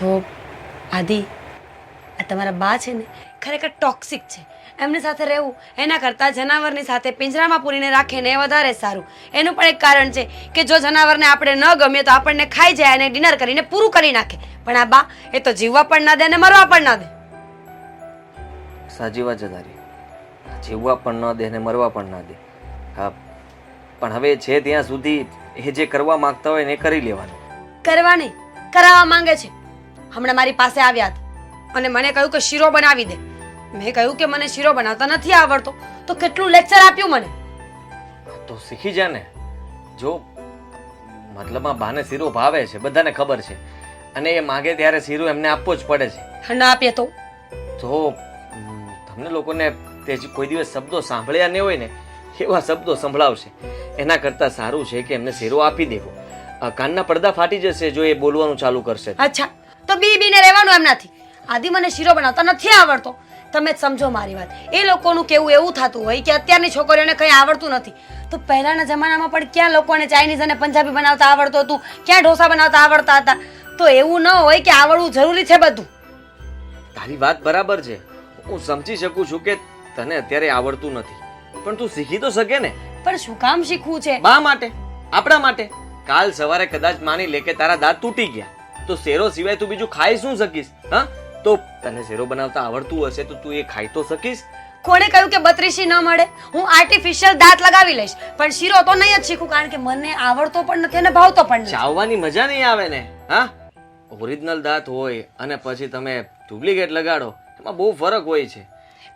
જો આદિ આ તમારા બા છે ને ખરેખર ટોક્સિક છે. એમની સાથે રહેવું એના કરતાં જનાવરની સાથે પિંજરામાં પૂરીને રાખે ને એ વધારે સારું. એનું પણ એક કારણ છે કે જો જનાવરને આપણે ન ગમે તો આપણને ખાઈ જાય અને ડિનર કરીને પૂરું કરી નાખે. પણ આ બા એ તો જીવવા પણ ના દે અને મરવા પણ ના દે. સાચી વાત છે તારી. જીવવા પણ ન દે ને મરવા પણ ના દે. હા પણ હવે છે ત્યાં સુધી એ જે કરવા માંગતા હોય ને એ કરી લેવાનું. કરવાની કરાવવા માંગે છે. હમણાં મારી પાસે આવ્યા હતા. અને મને કહ્યું કે શીરો બનાવી દે. મેં કહ્યું કે મને શીરો બનાવતા નથી આવડતો. તો કેટલું લેક્ચર આપ્યું મને? તો શીખી જા ને. જો મતલબમાં બાને શીરો ભાવે છે બધાને ખબર છે. અને એ માગે ત્યારે શીરો એમને આપવો જ પડે છે. ના આપીએ તો. તો તમને લોકોને તે કોઈ દિવસ શબ્દો સાંભળ્યા નહીં હોય ને એવા શબ્દો સંભળાવશે. એના કરતાં સારું છે કે એમને શીરો આપી દેવો. કાનના પડદા ફાટી જશે જો એ બોલવાનું ચાલુ કરશે. અચ્છા. તો બી બીને રહેવાનું એમનાથી આદિ મને શીરો બનાવતા નથી આવડતો. તમે જ સમજો મારી વાત. એ લોકોનું કેવું એવું થતું હોય કે અત્યારની છોકરીઓને કંઈ આવડતું નથી. તો પહેલાના જમાનામાં પણ ક્યાં લોકોને ચાઇનીઝ અને પંજાબી બનાવતા આવડતું હતું? ક્યાં ઢોસા બનાવતા આવડતા હતા? તો એવું ન હોય કે આવડવું જરૂરી છે બધું. તારી વાત બરાબર છે. હું સમજી શકું છું કે તને અત્યારે આવડતું નથી. પણ તું શીખી તો શકે ને? પણ શું કામ શીખવું છે? બા માટે? આપણા માટે? કાલ સવારે કદાચ માની લે કે તારા દાંત તૂટી ગયા. તો શેરો સિવાય તું બીજું ખાઈ શું શકીશ હા? તો તને શેરો બનાવતા આવડતું હશે તો તું એ ખાઈ તો શકીશ. કોણે કહ્યું કે બત્રીસી ન મળે? હું આર્ટિફિશિયલ દાંત લગાવી લઈશ પણ શીરો તો નહીં જ શીખું કારણ કે મને આવડતો પણ નથી અને ભાવતો પણ નથી. ચાવવાની મજા નહીં આવે ને હા? ઓરિજિનલ દાંત હોય અને પછી તમે ડુપ્લિકેટ લગાડો એમાં બહુ ફરક હોય છે.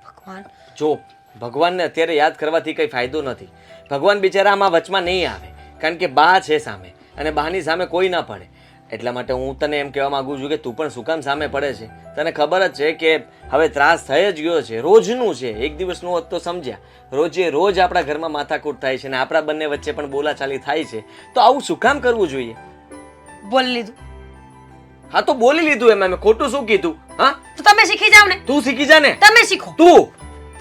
ભગવાન. જો ભગવાનને અત્યારે યાદ કરવાથી કંઈ ફાયદો નથી. ભગવાન બિચારા આમાં વચમાં નહીં આવે કારણ કે બા છે સામે અને બાની સામે કોઈ ના પડે. એટલા માટે હું તને એમ કહેવા માંગુ છું કે તું પણ શું કામ સામે પડે છે? તને ખબર જ છે કે હવે ત્રાસ થઈ જ ગયો છે રોજનું છે. એક દિવસનું હોત તો સમજ્યા. રોજે રોજ આપણા ઘરમાં માથાકૂટ થાય છે અને આપણા બંને વચ્ચે પણ બોલાચાલી થાય છે. તો આવું શું કામ કરવું જોઈએ? બોલી લીધું. હા તો બોલી લીધું એમ મેં ખોટું શું કીધું? હા? તો તમે શીખી જાવ ને. તું શીખી જા ને. તમે શીખો. તું?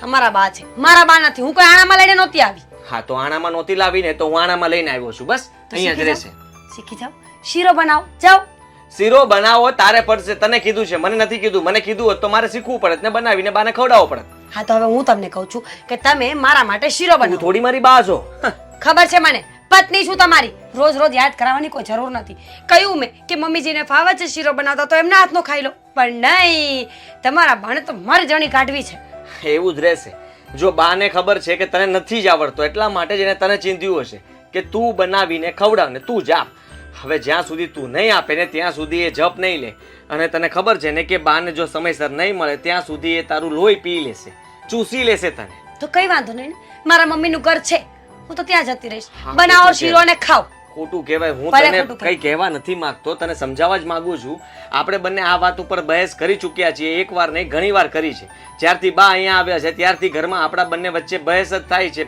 તમારા બા છે. મારા બા નથી. હું કોઈ આણામાં લઈને નહોતી આવી. હા તો આણામાં નહોતી લાવીને તો હું આણામાં લઈને આવ્યો છું. બસ અહીંયા જ રહેશે. શીખી જાઓ શીરો બનાવો જાઓ. શીરો બનાવો તારે પડશે. તને કીધું છે મને નથી કીધું. મને કીધું હોત તો મારે શીખવું પડે ને બનાવીને બાને ખવડાવવો પડે હા તો હવે હું તમને કહું છું કે તમે મારા માટે શીરો બનાવો. થોડી મારી બા છો ખબર છે મને? પત્ની છું તમારી. રોજ રોજ યાદ કરાવવાની કોઈ જરૂર નથી. કહ્યું મેં કે મમ્મીજીને ફાવે છે શીરો બનાવતા તો એમના હાથનો ખાઈ લો. પણ નહીં તમારા બાને તો મારી જણી કાઢવી છે. એવું જ રહેશે. જો બાને ખબર છે કે તને નથી જ આવડતો એટલા માટે જ એને તને ચિંત્યું હશે કે તું બનાવીને ખવડાવ ને તું જા. હવે જ્યાં સુધી તું નહીં આપે ને ત્યાં સુધી એ જપ નહીં લે. અને તને ખબર છે ને કે બાને જો સમયસર નહીં મળે ત્યાં સુધી એ તારું લોહી પી લેશે ચૂસી લેશે તને. તો કઈ વાંધો નહીં ને? મારા મમ્મીનું ઘર છે. હું તો ત્યાં જતી રહીશ. બનાવો શીરો અને ખાઓ. ખોટું કહેવાય. હું તને કઈ કહેવા નથી માંગતો તને સમજાવવા જ માંગુ છું. આપણે બંને આ વાત ઉપર બહેસ કરી ચૂક્યા છીએ એક વાર નહીં ઘણી વાર કરી છે. જ્યારથી બા અહીંયા આવ્યા છે ત્યારથી ઘરમાં આપણા બંને વચ્ચે બહેસ જ થાય છે.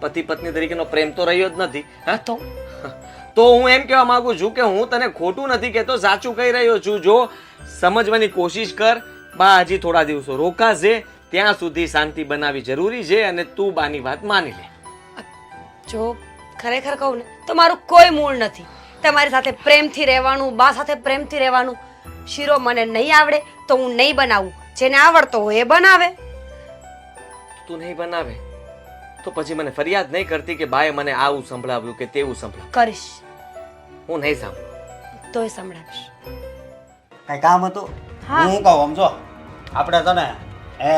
પતિ પત્ની તરીકેનો પ્રેમ તો રહ્યો જ નથી હા? તો? તો હું એમ કહેવા માંગુ છું કે હું તને ખોટું નથી કહેતો સાચું કહી રહ્યો છું. જો સમજવાની કોશિશ કર બા હજી થોડા દિવસો રોકાશે ત્યાં સુધી શાંતિ બનાવી જરૂરી છે અને તું બાની વાત માની લે. જો ખરેખર કહું ને તો મારું કોઈ મૂળ નથી. તમારી સાથે પ્રેમથી રહેવાનું બા સાથે પ્રેમથી રહેવાનું શીરો મને નહીં આવડે તો હું નહીં બનાવું. જેને આવડતો હોય એ બનાવે. તું નહીં બનાવે તો પછી મને ફરિયાદ નહીં કરતી કે બાએ મને આવું સંભળાવ્યું કે તેવું સંભળાવ્યું. કરીશ. હું નહીં સાંભળું. તોય સંભળાવીશ. કઈ કામ હતું? હા. કહું સમજો આપણે છે ને એ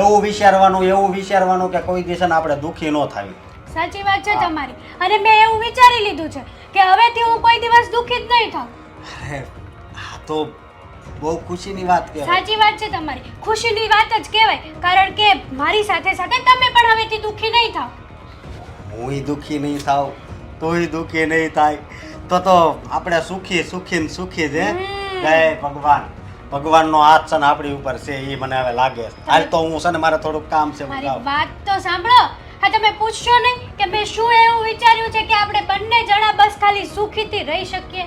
એવું વિચારવાનું એવું વિચારવાનું કે કોઈ દિવસે ને આપણે દુઃખી ન થાવી. સાચી વાત છે તમારી. અને મેં એવું વિચારી લીધું છે કે હવેથી હું કોઈ દિવસ દુઃખી જ નહીં થાઉં. અરે આ તો બહુ ખુશીની વાત કહેવાય. સાચી વાત છે તમારી. ખુશીની વાત જ કહેવાય. કારણ કે મારી સાથે સાથે તમે પણ હવેથી દુઃખી નહીં થાવ. હુંય દુઃખી નહીં થાવ તોય દુઃખી નહીં થાય. તો તો આપણે સુખી સુખી ને સુખી છે. જય ભગવાન. ભગવાનનો હાથ છે ને આપણી ઉપર છે એ મને હવે લાગે. હાલ તો હું છે ને મારે થોડુંક કામ છે મારી વાત તો સાંભળો. હા તમે પૂછશો નહીં કે મેં શું એવું વિચાર્યું છે કે આપણે બંને જણા બસ ખાલી સુખીથી રહી શકીએ?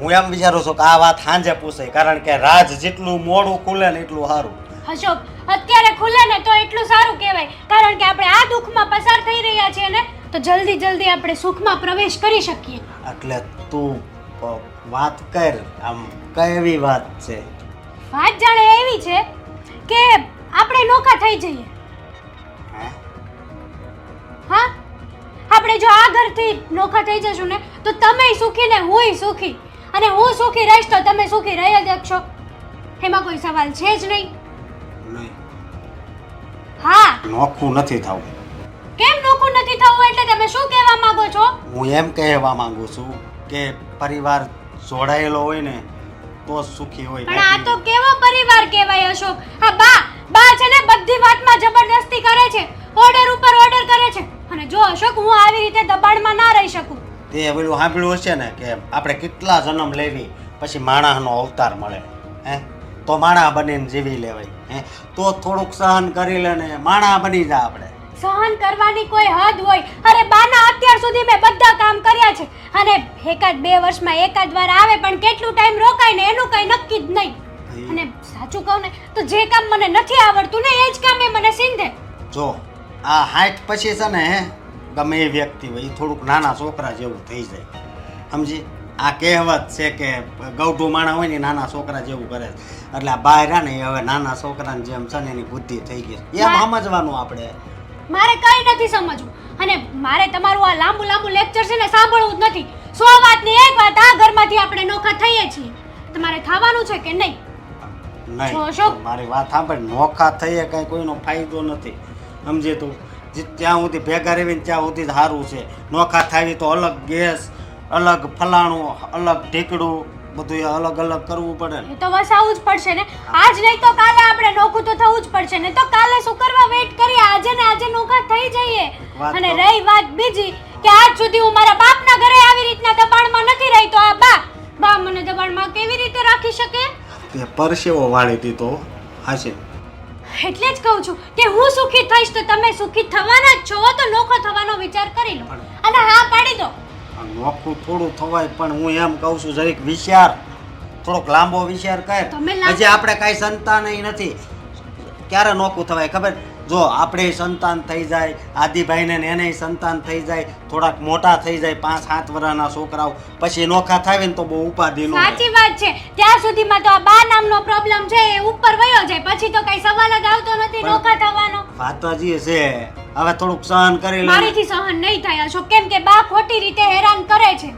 હું એમ વિચારું છું કે આ વાત સાંજે પૂછે કારણ કે રાજ જેટલું મોડું ખુલે ને એટલું સારું. અશોક અત્યારે ખુલે ને તો એટલું સારું કહેવાય. કારણ કે આપણે આ દુઃખમાં પસાર થઈ રહ્યા છીએ ને તો જલ્દી જલ્દી આપણે સુખમાં પ્રવેશ કરી શકીએ. એટલે તું વાત કર. આમ કઈ વાત છે. વાત જાણે એવી છે કે આપણે નોખા થઈ જઈએ. હા? આપણે જો આ ઘરથી નોખા થઈ જશું ને તો તમે સુખી ને હું સુખી. અને હું સુખી રહીશ તો તમે સુખી રહી જ શકશો. એમાં કોઈ સવાલ છે જ નહીં. હા. નોખું નથી થવું. કેમ નોખું નથી થવું એટલે તમે શું કહેવા માંગો છો? હું એમ કહેવા માંગુ છું કે પરિવાર જોડાયેલો હોય ને તો સુખી હોય પણ આ તો કેવો પરિવાર કહેવાય અશોક? આ બા બા છે ને બધી વાતમાં જબરદસ્તી કરે છે. ઓર્ડર ઉપર ઓર્ડર કરે છે. અને જો અશોક હું આવી રીતે દબાણમાં ના રહી શકું? તે પેલું સાંભળ્યું હશે ને કે આપણે કેટલા જન્મ લેવી પછી માણસનો અવતાર મળે હે? તો માણા બનીને જીવી લેવાય હે? તો થોડુંક સહન કરી લે ને માણા બની જા આપણે. સહન કરવાની કોઈ હદ હોય. અરે બાના અત્યાર સુધી મેં બધા કામ કર્યા છે. અને એકાદ બે વર્ષમાં એકાદ વાર આવે પણ કેટલું ટાઈમ રોકાય ને એનું કઈ નક્કી જ નહીં. અને સાચું કહું ને તો જે કામ મને નથી આવડતું ને એ જ કામ એ મને સિંધે. જો આ હાઈટ પછી છે ને ગમે એ વ્યક્તિ હોય એ થોડુંક નાના છોકરા જેવું થઈ જાય. સમજી? આ કહેવત છે કે ગૌઢું માણા હોય ને નાના છોકરા જેવું કરે. એટલે આ બહાર ને હવે નાના છોકરાની જેમ છે ને એની બુદ્ધિ થઈ ગઈ એમ સમજવાનું આપણે. મારે કઈ નથી સમજવું. અને મારે તમારું આ લાંબુ લાંબુ લેક્ચર છે ને સાંભળવું જ નથી. સો વાતની એક વાત આ ઘરમાંથી આપણે નોખા થઈએ છીએ. તમારે થવાનું છે કે નહીં? નહીં. મારી વાત સાંભળ. નોખા થઈએ કઈ કોઈનો ફાયદો નથી. સમજે તું? જ્યાં સુધી ભેગા રહીને ત્યાં સુધી સારું છે. નોખા થાય તો અલગ ગેસ અલગ ફલાણું અલગ ઢીકડું બધું અલગ અલગ કરવું પડે ને. એ તો વસાવું જ પડશે ને. આજ નહીં તો કાલે આપણે નોખું તો થવું જ પડશે. ને તો કાલે શું કરવા વેઇટ કરીએ? આજે ને આજે નોખા થઈ જઈએ. અને રહી વાત બીજી કે આજ સુધી હું મારા બાપના ઘરે આવી રીતના દબાણમાં નથી રહી. તો આ બા બા મને દબાણમાં કેવી રીતે રાખી શકે? તે પરસેવો વાળી દીધો હાશે એટલે જ કહું છું કે હું સુખી થઈશ તો તમે સુખી થવાના જ છો. તો નોખો થવાનો વિચાર કરી લો. અને હા પાડી દો. નોખું થોડું થવાય પણ હું એમ કહું છું જરીક વિચાર થોડોક લાંબો વિચાર કર. તમે લાંબો- હજી આપણે કાંઈ સંતાન નથી. ક્યારે નોખું થવાય ખબર? જો આપણે સંતાન થઈ જાય આદિભાઈને ને એને સંતાન થઈ જાય થોડાક મોટા થઈ જાય પાંચ સાત વર્ષના છોકરાઓ પછી નોખા થાય ને તો બહુ ઉપાધિ નો સાચી વાત છે. ત્યાં સુધીમાં તો આ બા નામનો પ્રોબ્લેમ છે એ ઉપર વયો જાય. પછી તો કઈ સવાલ જ આવતો નથી નોખા થવાનો. વાતજી છે હવે થોડુંક સહન કરી લે મારીથી સહન નહીં થાય. અશોક કેમ કે બા ખોટી રીતે હેરાન કરે છે?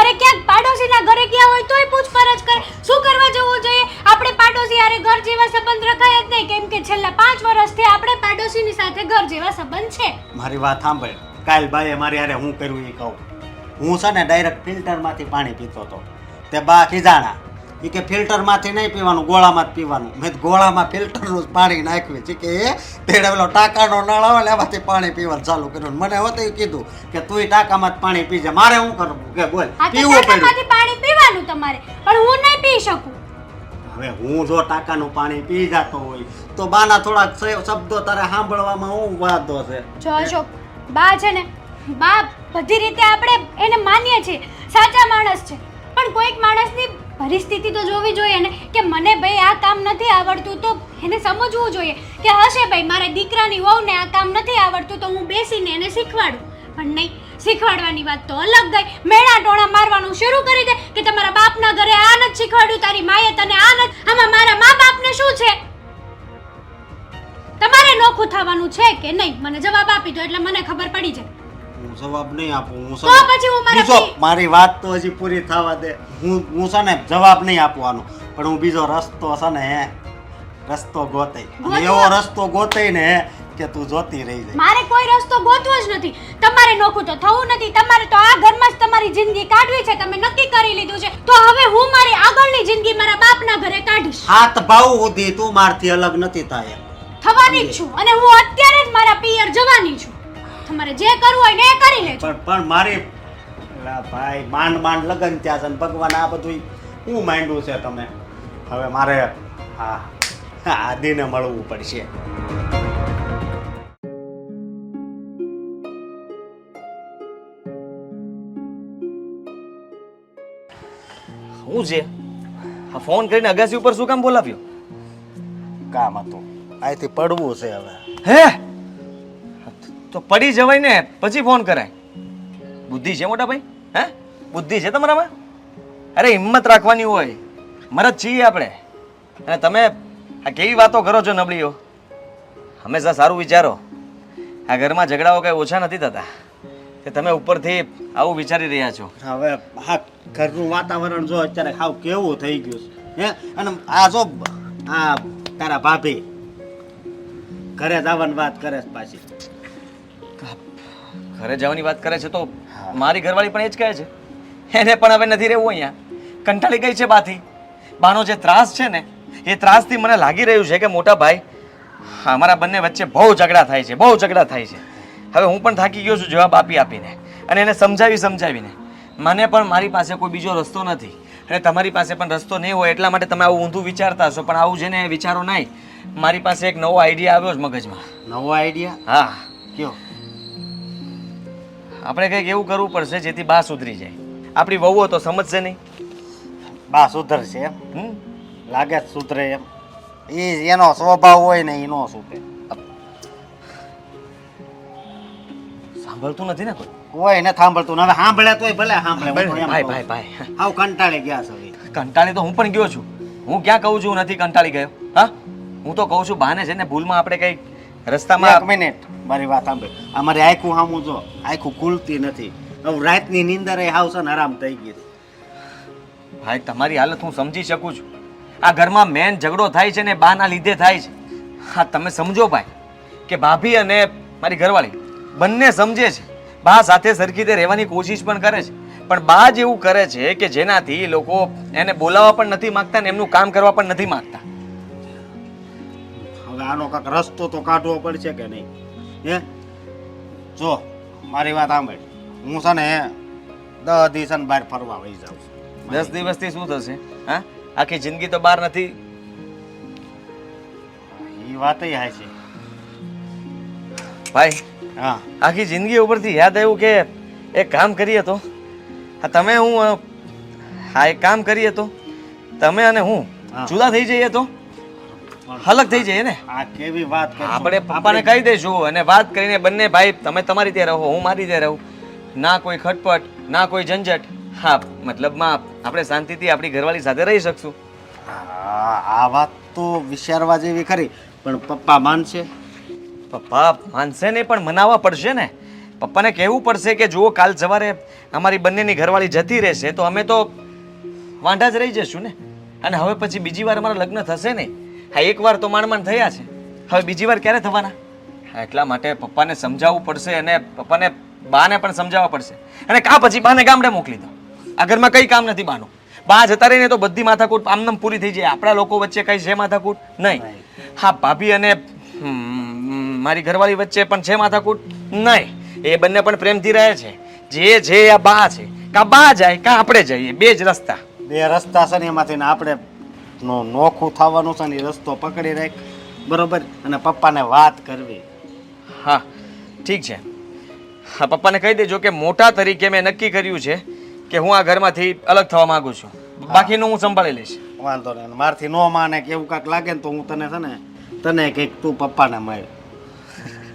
અરે ક્યાંક પાડોશીના ઘરે ગયા હોય તોય પૂછપરછ કરે. શું કરવા જવું જોઈએ? આપણે પાડોશી હારે ઘર જેવા સંબંધ રખાય જ નહીં. કેમ કે છેલ્લા પાંચ વર્ષથી આપણે પાડોશીની સાથે ઘર જેવા સંબંધ છે. મારી વાત સાંભળ. કાલ ભાઈ મારી હારે હું કર્યું એ કહું. હું છે ને ડાયરેક્ટ ફિલ્ટરમાંથી પાણી પીતો હતો. તે બા ખીજાણા એ કે ફિલ્ટરમાંથી નહીં પીવાનું ગોળામાં જ પીવાનું. મેં ગોળામાં ફિલ્ટરનું જ પાણી નાખ્યું છે કે એ તેડે પેલો ટાંકાનો નળ આવે ને એમાંથી પાણી પીવાનું ચાલુ કર્યું. મને હોતે કીધું કે તું ટાંકામાં જ પાણી પીજે. મારે શું કરવું કે બોલ પીવું પડ્યું. પાણી પીવાનું તમારે. પણ હું નહીં પી શકું. હવે હું જો ટાંકાનું પાણી પી જતો હોય તો બાના થોડાક શબ્દો તારે સાંભળવામાં હું વાંધો છે. જો અશોક બા છે ને બા બધી રીતે આપણે એને માનીએ છીએ. સાચા માણસ છે. પણ કોઈક માણસની પરિસ્થિતિ તો જોવી જોઈએ ને, કે મને ભાઈ આ કામ નથી આવડતું, તો એને સમજવું જોઈએ. કે હશે ભાઈ, મારા દીકરાની વહુને આ કામ નથી આવડતું, તો હું બેસીને એને શીખવાડું. પણ નહીં, શીખવાડવાની વાત તો અલગ ગઈ. મેળા ટોણા મારવાનું શરૂ કરી દે કે તમારા બાપના ઘરે આ નથી શીખવાડ્યું, તારી માએ તને આ નથી આમાં મારા મા બાપને શું છે? તમારે નોખું થવાનું છે કે નહીં? મને જવાબ આપી દો, એટલે મને ખબર પડી જાય. જવાબ નહીં આપું હું તો પછી હું મારા બીજો પી- મારી વાત તો હજી પૂરી થવા દે. હું હું છે ને જવાબ નહીં આપવાનો પણ હું બીજો રસ્તો છે ને હે રસ્તો ગોતાઈ. અને ગોતવો? એવો રસ્તો ગોતાઈ ને હે કે તું જોતી રહી જાય. મારે કોઈ રસ્તો ગોતવો જ નથી. તમારે નોખું તો થવું નથી. તમારે તો આ ઘરમાં જ તમારી જિંદગી કાઢવી છે. તમે નક્કી કરી લીધું છે. તો હવે હું મારી આગળની જિંદગી મારા બાપના ઘરે કાઢીશ. હાથ ભાવ સુધી તું મારથી અલગ નથી થાય. થવાની જ છું. અને હું અત્યારે જ મારા પિયર જવાની છું. તમારે જે કરવું હોય ને એ કરી લેજો. પણ પણ મારી ભાઈ માંડ માંડ લગન ત્યાં છે ને ભગવાન આ બધું હું માંડ્યું છે તમે? હવે મારે હા આદિને મળવું પડશે. શું છે? આ ફોન કરીને અગાસી ઉપર શું કામ બોલાવ્યો? કામ હતું. અહીંથી પડવું છે હવે. હે? તો પડી જવાય ને, પછી ફોન કરાય. બુદ્ધિ છે મોટા ભાઈ, હે? બુદ્ધિ છે તમારામાં? અરે, હિંમત રાખવાની હોય. મરજ છીએ આપણે. અને તમે આ કેવી વાતો કરો છો નબળીઓ? હંમેશા સારું વિચારો. આ ઘરમાં ઝઘડાઓ કંઈ ઓછા નથી થતા. કે તમે ઉપરથી આવું વિચારી રહ્યા છો. હવે આ ઘરનું વાતાવરણ જો અત્યારે હાવ કેવું થઈ ગયું છે, હે? અને આ જો આ તારા ભાભી, ઘરે જવાની વાત કરે પાછી. ઘરે જવાની વાત કરે છે તો મારી ઘરવાળી પણ એ જ કહે છે. એને પણ હવે નથી રહેવું અહીંયા. કંટાળી ગઈ છે બાથી. બાનો જે ત્રાસ છે ને એ ત્રાસથી મને લાગી રહ્યું છે કે મોટા ભાઈ અમારા બંને વચ્ચે બહુ ઝઘડા થાય છે બહુ ઝઘડા થાય છે. હવે હું પણ થાકી ગયો છું જવાબ આપી આપીને અને એને સમજાવી સમજાવીને. મને પણ મારી પાસે કોઈ બીજો રસ્તો નથી અને તમારી પાસે પણ રસ્તો નહીં હોય એટલા માટે તમે આવું ઊંધું વિચારતા હશો પણ આવું જેને વિચારો નહીં. મારી પાસે એક નવો આઈડિયા આવ્યો છે મગજમાં. નવો આઈડિયા હા. કયો? આપણે કંઈક એવું કરવું પડશે જેથી બા સુધરી જાય. આપણી વહુઓ તો સમજશે નહીં. બા સુધરશે એમ? હમ? લાગે સુધરે એમ. એ એનો સ્વભાવ હોય ને એ નો સુધરે. સાંભળતું નથી ને કોઈ? કોઈ ને સાંભળતું. ને હવે સાંભળે તોય ભલે સાંભળે ભાઈ ભાઈ ભાઈ. હાવ કંટાળી ગયા છો કંટાળી તો હું પણ ગયો છું. હું ક્યાં કહું છું નથી કંટાળી ગયો? હા? હું તો કહું છું બાને છે ને ભૂલમાં આપણે કંઈક એક રસ્તામાં મિનિટ. મારી વાત સાંભળ. અમારે આખું સામું જો. આખું ખુલતી નથી. હવે રાતની નીંદર એ હાવ ને આરામ થઈ ગઈ. ભાઈ તમારી હાલત હું સમજી શકું છું. આ ઘરમાં મેન ઝઘડો થાય છે ને બાના લીધે થાય છે. હા તમે સમજો ભાઈ કે ભાભી અને મારી ઘરવાળી બંને સમજે છે. બા સાથે સરખી રીતે રહેવાની કોશિશ પણ કરે છે. પણ બા જ એવું કરે છે કે જેનાથી લોકો એને બોલાવવા પણ નથી માંગતા ને એમનું કામ કરવા પણ નથી માંગતા. આનો કાંક રસ્તો તો કાઢવો પડશે કે નહીં? હે? જો મારી વાત સાંભળ. હું છે ને દસ દિવસ બહાર ફરવા વહી જાઉં છું. દસ દિવસથી શું થશે? હા? આખી જિંદગી તો બહાર નથી? એ વાત હાય છે ભાઈ હા. આખી જિંદગી ઉપરથી યાદ આવ્યું કે એક કામ કરીએ તો? હા તમે હું હા એક કામ કરીએ તો? તમે અને હું. જુદા થઈ જઈએ તો? અલગ થઈ જાય ને. આ કેવી વાત કરશો? આપણે પપ્પાને કહી દઈશું અને વાત કરીને બંને ભાઈ તમે તમારી ત્યાં રહો હું મારી રીતે રહું. ના કોઈ ખટપટ ના કોઈ ઝંઝટ. હા મતલબમાં આપણે શાંતિથી આપણી ઘરવાળી સાથે રહી શકશું. આ વાત તો વિચારવા જેવી ખરી પણ પપ્પા માનશે? પપ્પા માનશે નહીં પણ મનાવવા પડશે ને. પપ્પાને કહેવું પડશે કે જુઓ કાલ સવારે અમારી બંનેની ઘરવાળી જતી રહેશે તો અમે તો વાંઢા જ રહી જશું ને. અને હવે પછી બીજી વાર અમારા લગ્ન થશે નહીં. હા એકવાર તો માંડ માંડ થયા છે. હવે બીજી વાર ક્યારે થવાના? હા એટલા માટે પપ્પાને સમજાવવું પડશે અને પપ્પાને બાને પણ સમજાવવા પડશે. અને કા પછી બાને ગામડે મોકલી દો. આ ઘરમાં કંઈ કામ નથી બાનું. બા જતા રહીને તો બધી માથાકૂટ આમનામ પૂરી થઈ જાય. આપણા લોકો વચ્ચે કંઈ છે માથાકૂટ? નહીં. હા ભાભી અને મારી ઘરવાળી વચ્ચે પણ છે માથાકૂટ? નહીં. એ બંને પણ પ્રેમથી રહે છે. જે છે આ બા છે. કા બા જાય કા આપણે જઈએ. બે જ રસ્તા. બે રસ્તા છે ને એમાંથી આપણે નો નોખું થવાનું છે ને એ રસ્તો પકડી રાખ. બરોબર? અને પપ્પાને વાત કરવી. હા ઠીક છે. હા પપ્પાને કહી દેજો કે મોટા તરીકે મેં નક્કી કર્યું છે કે હું આ ઘરમાંથી અલગ થવા માંગુ છું. બાકીનું હું સંભાળી લઈશ. વાંધો નહીં. મારથી નો માને કે એવું કાંક લાગે ને તો હું તને છે ને તને કંઈક તું પપ્પાને મળ.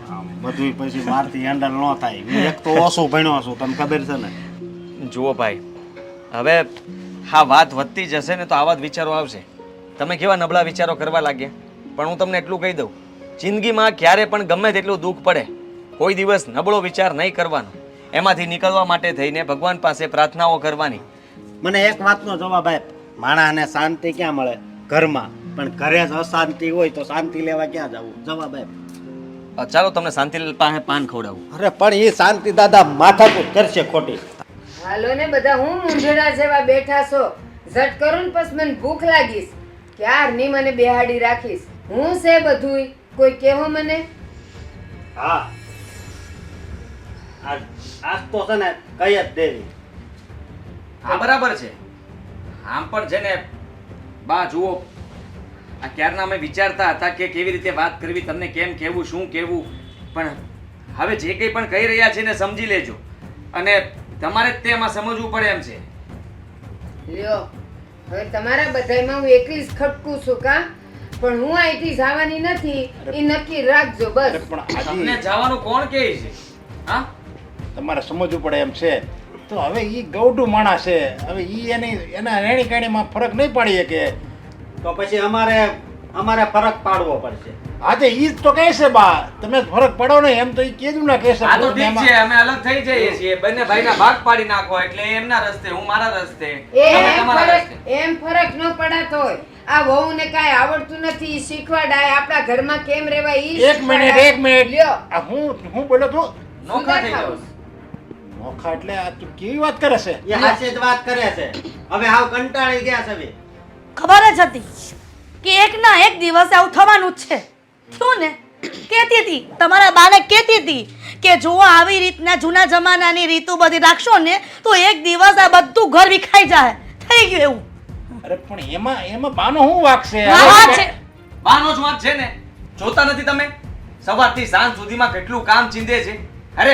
આમ બધું પછી મારથી હેન્ડલ ન થાય. હું એક તો ઓછું ભણ્યો છું તમને ખબર છે ને? જુઓ ભાઈ હવે હા વાત વધતી જશે ને તો આવા જ વિચારો આવશે. તમે કેવા નબળા વિચારો કરવા લાગ્યા? પણ હું તમને એટલું કહી દઉં. જિંદગીમાં ક્યારે પણ ગમે તેટલું દુઃખ પડે કોઈ દિવસ નબળો વિચાર નહીં કરવાનો. એમાંથી નીકળવા માટે થઈને ભગવાન પાસે પ્રાર્થનાઓ કરવાની. મને એક વાતનો જવાબ આપ. માણસને શાંતિ ક્યાં મળે? ઘરમાં. પણ ઘરે જ અશાંતિ હોય તો શાંતિ લેવા ક્યાં જવું? જવાબ આપ. અ, ચાલો તમને શાંતિ પાસે પાન ખવડાવું. અરે પણ એ શાંતિ દાદા માથાકૂટ કરશે ખોટી. હાલો ને બધા હું મૂંઝડા જેવા બેઠા છો. ઝટ કરું ને પછી મને ભૂખ લાગીશ. ક્યારની મને બેહાડી રાખીશ? હું છે બધુંય? કોઈ કેવો મને? હા. આ આ તો છે ને કઈ જ દેવી. હા બરાબર છે. આમ પણ છે ને બા જુઓ. આ ક્યારના અમે વિચારતા હતા કે કેવી રીતે વાત કરવી તમને કેમ કહેવું શું કહેવું પણ હવે જે કંઈ પણ કહી રહ્યા છે ને સમજી લેજો. અને તમારે જ તેમાં સમજવું પડે એમ છે. લ્યો હવે તમારા બધાયમાં હું એકલી જ ખટકું છું કા? પણ હું અહીંથી જવાની નથી એ નક્કી રાખજો બસ. પણ તમને આજે જવાનું કોણ કહે છે? હા? તમારે સમજવું પડે એમ છે. તો હવે ઈ ગૌડું માણસ છે. હવે ઈ એની એના રેણી કાણીમાં ફરક નહીં પાડી શકે. તો પછી અમારે અમારે ફરક પાડવો પડશે. આજે ઈ જ તો કહે છે બા તમે ફરક પડો ને એમ તો ઈ કેજુ ના કહેશે આ તો ઠીક છે અમે અલગ થઈ જઈએ છીએ બંને ભાઈના ભાગ પાડી નાખો એટલે એમના રસ્તે હું મારા રસ્તે તમે એમ તમારા રસ્તે. એમ ફરક ન પડાતો હોય. આ વહુને કાંઈ આવડતું નથી શીખવાડાય આપણા ઘરમાં કેમ રહેવા ઈ એક મિનિટ એક મિનિટ. લ્યો. આ હું હું બોલો તો નોખા થઈ જાવ નોખા એટલે આ તું કેવી વાત કરે છે? એ હાચી વાત કરે છે. હવે હાવ કંટાળી ગયા છે હવે. ખબર જ હતી કે એક ના એક દિવસ આવું થવાનું જ છે. થયું ને કહેતી હતી તમારા બાને કહેતી હતી કે જો આવી રીતના જૂના જમાનાની રીતુ બધી રાખશો ને તો એક દિવસ આ બધું ઘર વિખાઈ જાય. થઈ ગયું એવું. અરે પણ એમાં એમાં બાનો શું વાક છે. બાનો જ વાક છે ને. જોતા નથી તમે? સવારથી સાંજ સુધીમાં કેટલું કામ ચીંધે છે. અરે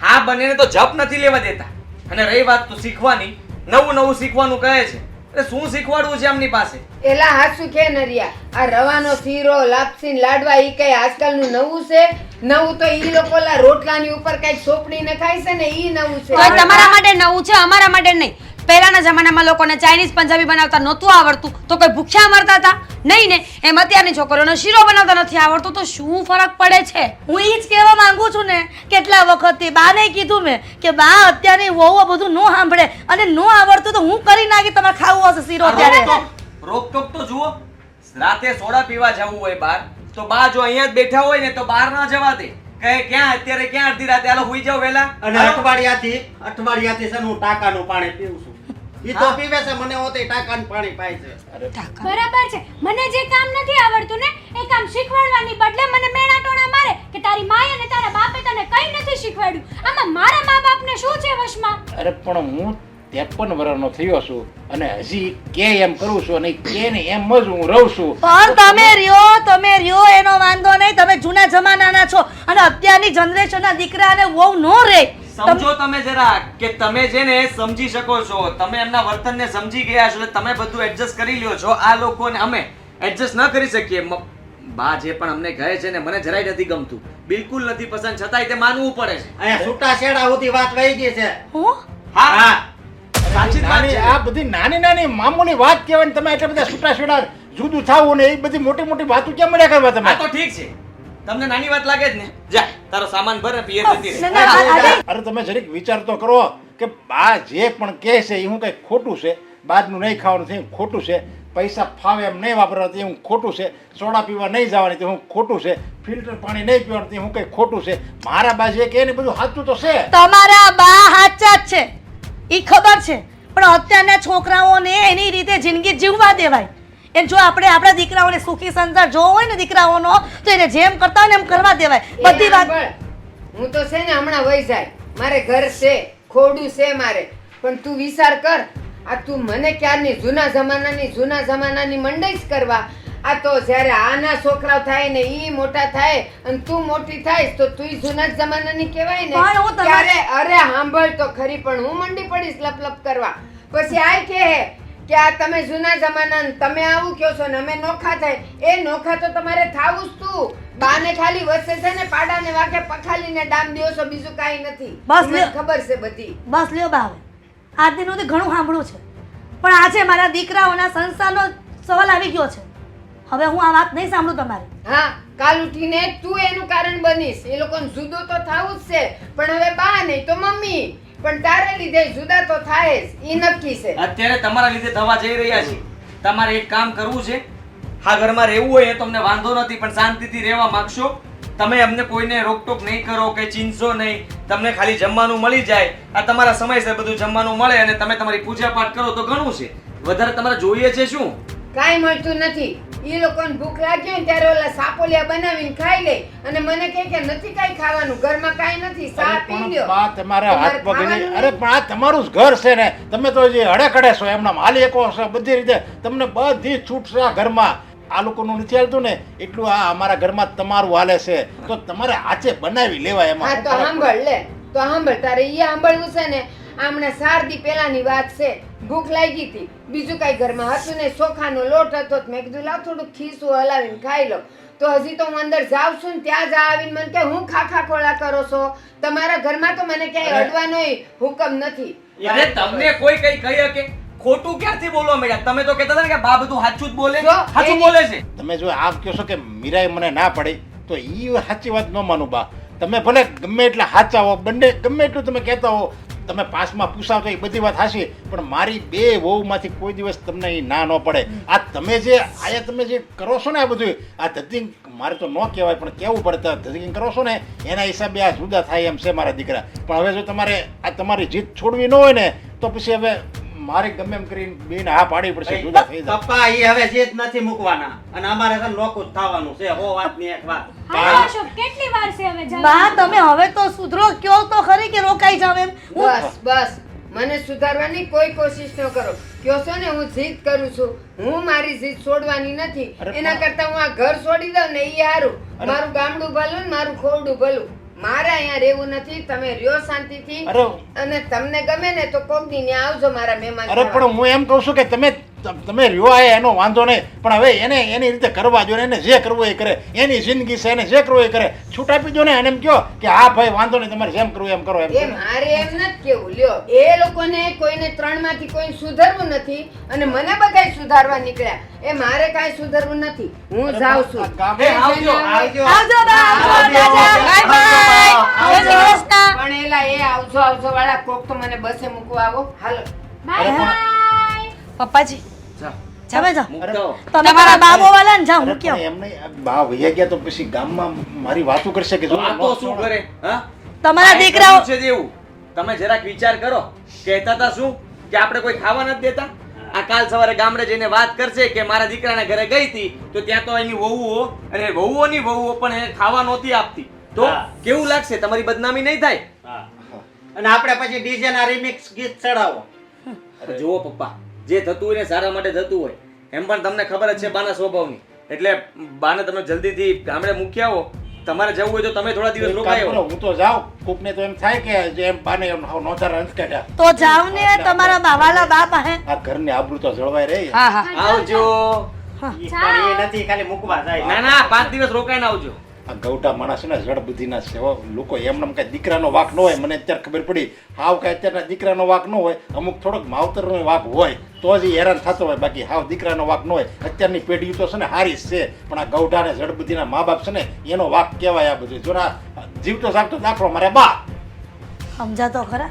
હા બંનેને તો જપ નથી લેવા દેતા. અને રહી વાત તો શીખવાની નવું નવું શીખવાનું કહે છે. અરે શું શીખવાડવું છે એમની પાસે? એલા હાસુ કે નરિયા આ રવાનો શીરો લાપસી લાડવા ઈ કઈ આજકાલનું નવું છે? નવું તો ઈ લોકો રોટલાની ઉપર કઈ સોપડી ને ખાય છે ને ઈ નવું છે. તમારા માટે નવું છે અમારા માટે નહીં. પહેલાના જમાનામાં લોકોને ચાઇનીઝ પંજાબી બનાવતા નહોતું આવડતું. તો કોઈ ભૂખ્યા મરતા હતા? નહીં ને. એમ અત્યારની છોકરીઓનો શીરો બનાવતા નથી આવડતું. તો શું ફરક પડે છે? હું એ જ કહેવા માંગુ છું ને કેટલા વખતથી બાને કીધું મેં કે બા અત્યારની વહુ બધું ન સાંભળે અને ન આવડતું તો હું કરી નાખી તમારે ખાવું હશે શીરો ત્યારે રોકટોક રોકટોક તો જુઓ રાતે સોડા પીવા જવું હોય બહાર તો બા જો અહીંયા જ બેઠા હોય ને તો બહાર ના જવા દે. કહે ક્યાં અત્યારે ક્યાં અડધી રાતે? હાલો હુઈ જાવ વેલા અને અઠવાડિયાથી અઠવાડિયાથી છે હું ટાંકાનું પાણી પીવું છું. ઈ તો પીવે છે મને ઓતે ટાકાન પાણી પાય છે. બરાબર છે. મને જે કામ નથી આવડતું ને એ કામ શીખવાડવાની બદલે મને મેણા ટોણા મારે કે તારી માએ અને તારા બાપે તને કંઈ નથી શીખવાડ્યું. આમાં મારા મા બાપને શું છે વશમાં? અરે પણ હું ત્રેપન વર્ષનો થયો છું અને હજી કે એમ કરું છું અને કે ને એમ જ હું રહું છું. પણ તમે રહ્યો તમે રહ્યો એનો વાંધો નહીં. તમે જૂના જમાનાના છો અને અત્યારની જનરેશનના દીકરાને વહુ નો રે સમજો તમે જરા કે તમે જેને સમજી શકો છો તમે એમના વર્તનને સમજી ગયા છો તમે બધું એડજસ્ટ કરી લ્યો છો. આ લોકોને અમે એડજસ્ટ ન કરી શકીએ. બા જે પણ અમને કહે છે ને મને જરાય નથી ગમતું. બિલકુલ નથી પસંદ. છતાંય તે માનવું પડે છે. અહીંયા છૂટા છેડા સુધી વાત વહી ગઈ છે. હું? હા. હા. સાચી વાત છે. આ બધી નાની નાની મામૂલી વાત કહેવાય તમે એટલા બધા છૂટા છેડા જુદું થવું ને એ બધી મોટી મોટી વાતો કેમ મળ્યા કરવા તમે? તો ઠીક છે. તમને નાની વાત લાગે જ ને? જા તારો સામાન ભરે પીએ જતી અરે તમે જરીક વિચાર તો કરો કે બા જે પણ કહે છે એ હું કઈ ખોટું છે. બહારનું નહીં ખાવાનું છે ખોટું છે. પૈસા ફાવે એમ નહીં વાપરવા તે હું ખોટું છે. સોડા પીવા નહીં જવાની તે હું ખોટું છે. ફિલ્ટર પાણી નહીં પીવાનું તે હું કઈ ખોટું છે. મારા બા જે કહે ને બધું સાચું તો છે. તમારા બા સાચા જ છે. એ ખબર છે. પણ અત્યારના છોકરાઓને એની રીતે જિંદગી જીવવા દેવાય. એ જો આપણે આપણા દીકરાઓને સુખી સંસાર જોવો હોય ને દીકરાઓનો તો એને જેમ કરતા હોય ને એમ કરવા દેવાય. બધી વાત હું તો છે ને હમણાં વહી જાય. મારે ઘર છે ખોડું છે મારે. પણ તું વિચાર કર આ તું મને ક્યારની જૂના જમાનાની જૂના જમાનાની મંડઈ જ કરવા? આ તો જ્યારે આના છોકરાઓ થાય ને ઈ મોટા થાય અને તું મોટી થાય તો તું જૂના જમાનાની કહેવાય ને. ત્યારે અરે સાંભળ તો ખરી પણ હું મંડી પડીશ લપ લપ કરવા. પછી આ કહે કે આ તમે જૂના જમાના તમે આવું કહો છો ને અમે નોખા થાય. એ નોખા તો તમારે થાવું જ તું. બાને ખાલી વસે છે ને પાડાને વાકે પખાલીને ડામ દિયો છો બીજું કાંઈ નથી. બસ ખબર છે બધી. બસ લ્યો બા હવે આજ દિનનું તો ઘણું સાંભળ્યું છે. પણ આજે મારા દીકરાઓના સંસારનો સવાલ આવી ગયો છે. હવે હું આ વાત નહીં સાંભળું તમારી. હા કાલ ઉઠીને તું એનું કારણ બનીશ. એ લોકોને જુદો તો થાવું જ છે. પણ હવે બા નહીં તો મમ્મી. પણ તારે લીધે જુદા તો થાય જ ઈ નક્કી છે. અત્યારે તમારા લીધે થવા જઈ રહ્યા છે. તમારે એક કામ કરવું છે. હા ઘરમાં રહેવું હોય એ તમને વાંધો નથી પણ શાંતિથી રહેવા માંગશો. તમે અમને કોઈને રોકટોક નહીં કરો કે ચીંધશો નહીં. તમને ખાલી જમવાનું મળી જાય. આ તમારા સમયસર બધું જમવાનું મળે અને તમે તમારી પૂજા પાઠ કરો તો ઘણું છે. વધારે તમારે જોઈએ છે શું? કાંઈ મળતું નથી. ઈ લોકોને ભૂખ લાગી હોય ને ત્યારે ઓલા સાપોલિયા બનાવીને ખાઈ લે. અને મને કહે કે નથી કઈ ખાવાનું ઘરમાં કાંઈ નથી સા પી લ્યો. બા તમારા હાથ તમારે પગ અરે પણ આ તમારું જ ઘર છે ને. તમે તો જે હડે છો એમના માલિકો છો બધી રીતે તમને બધી છૂટ છે આ ઘરમાં. આ લોકોનું નથી હાલતું ને એટલું આ અમારા ઘરમાં તમારું હાલે છે. તો તમારે આચે બનાવી લેવાય એમાં. હા તો સાંભળ લે. તો સાંભળ તારે ઈ સાંભળવું છે ને આમણે શારદી પહેલાની વાત છે. ભૂખ લાગી હતી. બીજું કાંઈ ઘરમાં હતું ને ચોખાનો લોટ હતો મેં કીધું લાવ થોડુંક ખીસું હલાવીને ખાઈ લો તો હજી તો હું અંદર જાઉં છું ને ત્યાં જ આવીને મને કે હું ખાખા ખોળા કરો છો? તમારા ઘરમાં તો મને ક્યાંય. અડવાનો હુકમ નથી. અરે તમને કોઈ કઈ કહી શકે? ખોટું ક્યાંથી બોલવા મેડમ તમે તો કહેતા હતા ને કે બા બધું સાચું જ બોલે સાચું બોલે છે. તમે જો આમ કહો છો કે મીરાએ મને ના પડી તો એ સાચી વાત ન માનું બા. તમે ભલે ગમે એટલા સાચા હો બંને ગમે એટલું તમે કહેતા હો તમે પાસમાં પૂછાવતો એ બધી વાત હાશી પણ મારી બે વહુમાંથી કોઈ દિવસ તમને એ ના ન પડે. આ તમે જે આયા તમે જે કરો છો ને આ બધું આ ધતિંગ મારે તો ન કહેવાય પણ કેવું પડે ધતિંગ કરો છો ને એના હિસાબે આ જુદા થાય એમ છે મારા દીકરા. પણ હવે જો તમારે આ તમારી જીત છોડવી ન હોય ને તો પછી હવે મારે ગમે એમ કરીને બેન હા પાડી પડશે જુદા થઈ જાય. પપ્પા એ હવે જીત નથી મૂકવાના. અને અમારે તો લોકો જ થવાનું છે હો વાતની એક વાત. અશોક કેટલી વાર છે હવે જવાનું? બા તમે હવે તો સુધરો કયો તો ખરી કે રોકાઈ જાવ એમ? હું બસ બસ. મને સુધારવાની કોઈ કોશિશ ન કરો. કયો છો ને હું જીદ કરું છું. હું મારી જીદ છોડવાની નથી. અરે એના પણ- કરતા હું આ ઘર છોડી દઉં ને એ હારું. મારું ગામડું ભલું ને મારું ખોરડું ભલું. મારે અહીંયા રહેવું નથી તમે રહ્યો શાંતિથી. અને તમને ગમે ને તો કોક દી આવજો મારા મહેમાન અરે પણ હું એમ કહું છું કે તમે તમે રહ્યો એનો વાંધો નહીં પણ હવે એને એની રીતે કરવા જો એને જે કરવું એ કરે એની જિંદગી છે એને જે કરવું એ કરે છૂટ આપી દો ને એને એમ કહો કે હા ભાઈ વાંધો નહીં તમારે જેમ કરવું એમ કરો એમ એ મારે એમ નથી કેવું લ્યો એ લોકોને કોઈને ત્રણમાંથી કોઈ સુધરવું નથી અને મને બધાય સુધારવા નીકળ્યા એ મારે કાંઈ સુધરવું નથી હું જાઉં છું આવજો, આવજો આવજો બાય બાય પણ એલા એ આવજો આવજો વાળા કોક તો મને બસે મૂકવા આવો હાલો બાય પપ્પાજી. તમે જાઓ. તમે તમારા બાબો વાલા ને જાઓ હું મૂક્યો. પણ એમ નહીં, બા વૈયા ગયા તો પછી ગામમાં મારી વાતો કરશે કે જો આ તો શું કરે હા? તમારા દીકરાઓ છે દેવું તમે જરાક વિચાર કરો. કહેતા હતા શું? કે આપણે કોઈ ખાવા નથી દેતા? આ કાલ સવારે ગામડે જઈને વાત કરશે કે મારા દીકરાના ઘરે ગઈ હતી તો ત્યાં તો એની વહુઓ અને વહુઓની વહુઓ પણ એને ખાવા નહોતી આપતી. તો કેવું લાગશે? તમારી બદનામી નહીં થાય? અને આપણે પછી ડીજે ના રિમિક્સ ગીત ચડાવો. જુઓ પપ્પા જે થતું હોય ને સારા માટે થતું હોય. એમ પણ તમને ખબર જ છે બાના સ્વભાવની. એટલે બાને તમે જલ્દીથી ગામડે મૂકી આવો. તમારે જવું હોય તો તમે થોડા દિવસ રોકાયો હું તો જાઉં. કોકને તો એમ થાય કે એમ બાને એમ નોતર નોંધારા નથી કાઢ્યા. તો જાવ ને તમારા બાવાલા બાપ હે. આ ઘરની આબરૂ તો જળવાઈ રહી. હા હા. આવજો. પણ એ નથી ખાલી મૂકવા જાય. ના ના પાંચ દિવસ રોકાઈને આવજો. આ ગૌટા માણસ ને જડ બુદ્ધિના સેવા. લોકો એમને કાંઈ દીકરાનો વાક ન હોય, મને અત્યારે ખબર પડી. હાવ કાંઈ અત્યારના દીકરાનો વાક ન હોય, અમુક થોડોક માવતરનો વાક હોય, તો જ હેરાન થતો હોય. બાકી હાવ દીકરાનો વાક ન હોય. અત્યારની પેઢી તો છે ને હારી છે. પણ આ ગૌઢા ને જડ બુદ્ધિના મા બાપ છે ને, એનો વાક કહેવાય આ બધું. જો ના જીવતો સાગતો દાખલો મારે બા સમજાતો ખરા?